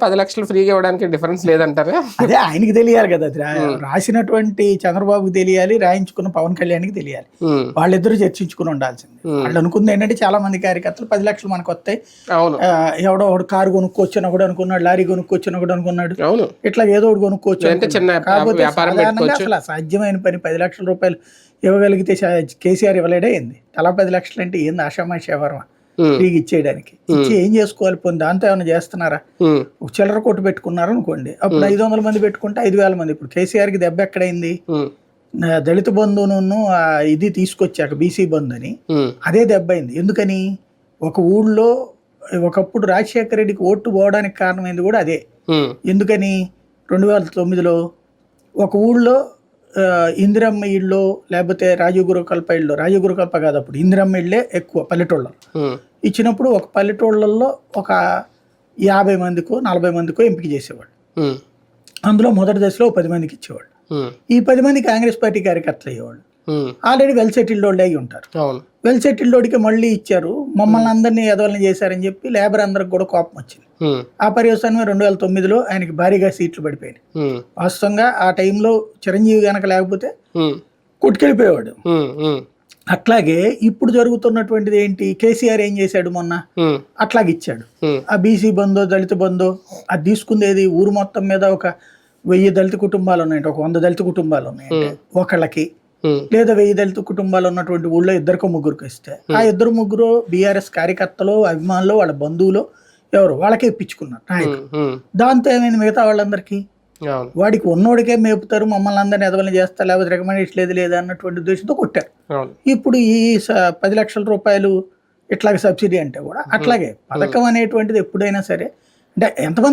పది లక్షలు ఫ్రీగా ఇవ్వడానికి డిఫరెన్స్ లేదంటారా? అదే ఆయనకి తెలియాలి కదా రాసినటువంటి చంద్రబాబుకి తెలియాలి రాయించుకున్న పవన్ కళ్యాణ్కి తెలియాలి. వాళ్ళిద్దరూ చర్చించుకుని ఉండాల్సింది. వాళ్ళు అనుకుంది ఏంటంటే చాలా మంది కార్యకర్తలు పది లక్షలు మనకు వస్తాయి ఎవడో ఒకడు కారు కొనుక్కొచ్చిన కూడా అనుకున్నాడు లారీ కొనుక్కొచ్చిన కూడా అనుకున్నాడు. అవును. ఇట్లా ఏదో ఒకటి కొనుక్కోవచ్చు చిన్న. అసలు సాధ్యమైన పని పది లక్షల రూపాయలు ఇవ్వగలిగితే కేసీఆర్ ఇవ్వలేడే ఏంది? తలా పది లక్షలు అంటే ఏంది ఆషామాషి ఎవరమా ఉమ్, ఫ్రీగా ఇచ్చేయడానికి. ఇచ్చి ఏం చేసుకోవాలి? పోనీ దాంతో ఏమైనా చేస్తున్నారా? ఒక చిల్లర కొట్టు పెట్టుకున్నారు అనుకోండి. అప్పుడు ఐదు వందల మంది పెట్టుకుంటే ఐదు వేల మంది. ఇప్పుడు కేసీఆర్కి దెబ్బ ఎక్కడైంది? దళిత బంధువును ఇది తీసుకొచ్చాక బీసీ బంధు అని అదే దెబ్బ అయింది. ఎందుకని? ఒక ఊళ్ళో ఒకప్పుడు రాజశేఖర రెడ్డికి ఓటు పోవడానికి కారణమైంది కూడా అదే. ఎందుకని? రెండు వేల తొమ్మిదిలో ఒక ఊళ్ళో ఇందిరమ్మ ఇళ్ళు లేకపోతే రాజీవ్ గురుకల్ప ఇళ్ళు. రాజీవ్ గురుకల్ప కాదు అప్పుడు. ఇందిరమ్మ ఇళ్ళే ఎక్కువ పల్లెటూళ్ళలో. ఇచ్చినప్పుడు ఒక పల్లెటూళ్ళల్లో ఒక యాభై మందికో నలభై మందికో ఎంపిక చేసేవాళ్ళు. ఉమ్, అందులో మొదటి దశలో పది మందికి ఇచ్చేవాళ్ళు. ఉమ్, ఈ పది మంది కాంగ్రెస్ పార్టీ కార్యకర్తలు అయ్యేవాళ్ళు. ఆల్రెడీ వెల్ సెటిల్డ్ వాళ్ళే అయి ఉంటారు. వెల్ సెటిల్డ్ వాడికి మళ్ళీ ఇచ్చారు. మమ్మల్ని అందరినీ ఎదవలని చేశారని చెప్పి లేబర్ అందరికి కూడా కోపం వచ్చింది. ఆ పర్యవసానమే రెండు వేల తొమ్మిదిలో ఆయనకి భారీగా సీట్లు పడిపోయినాయి. వాస్తవంగా ఆ టైంలో చిరంజీవి గనక లేకపోతే కొట్టుకెళ్ళిపోయేవాడు. అట్లాగే ఇప్పుడు జరుగుతున్నటువంటిది ఏంటి? కేసీఆర్ ఏం చేశాడు మొన్న? అట్లాగే ఇచ్చాడు. ఆ బీసీ బంధు దళిత బంధు అది తీసుకుందేది? ఊరు మొత్తం మీద ఒక వెయ్యి దళిత కుటుంబాలు ఉన్నాయంటే ఒక వంద దళిత కుటుంబాలు ఉన్నాయంటే. ఒకళ్ళకి లేదా వెయ్యి దళిత కుటుంబాలు ఉన్నటువంటి ఊళ్ళో ఇద్దరికో ముగ్గురికి ఇస్తే ఆ ఇద్దరు ముగ్గురు బీఆర్ఎస్ కార్యకర్తలు అభిమానులు వాళ్ళ బంధువులు ఎవరు? వాళ్ళకే ఇప్పించుకున్నారు నాయకులు. ఉమ్, దాంతో ఏమైంది మిగతా వాళ్ళందరికీ? వాడికి ఉన్నోడికే మేపుతారు మమ్మల్ని అందరిని ఎదవలని చేస్తారు లేకపోతే రికమెండేషన్ లేదు లేదా అన్నటువంటి ఉద్దేశంతో కొట్టారు. ఇప్పుడు ఈ పది లక్షల రూపాయలు ఇట్లాగే సబ్సిడీ అంటే కూడా అట్లాగే పథకం అనేటువంటిది ఎప్పుడైనా సరే అంటే ఎంతమంది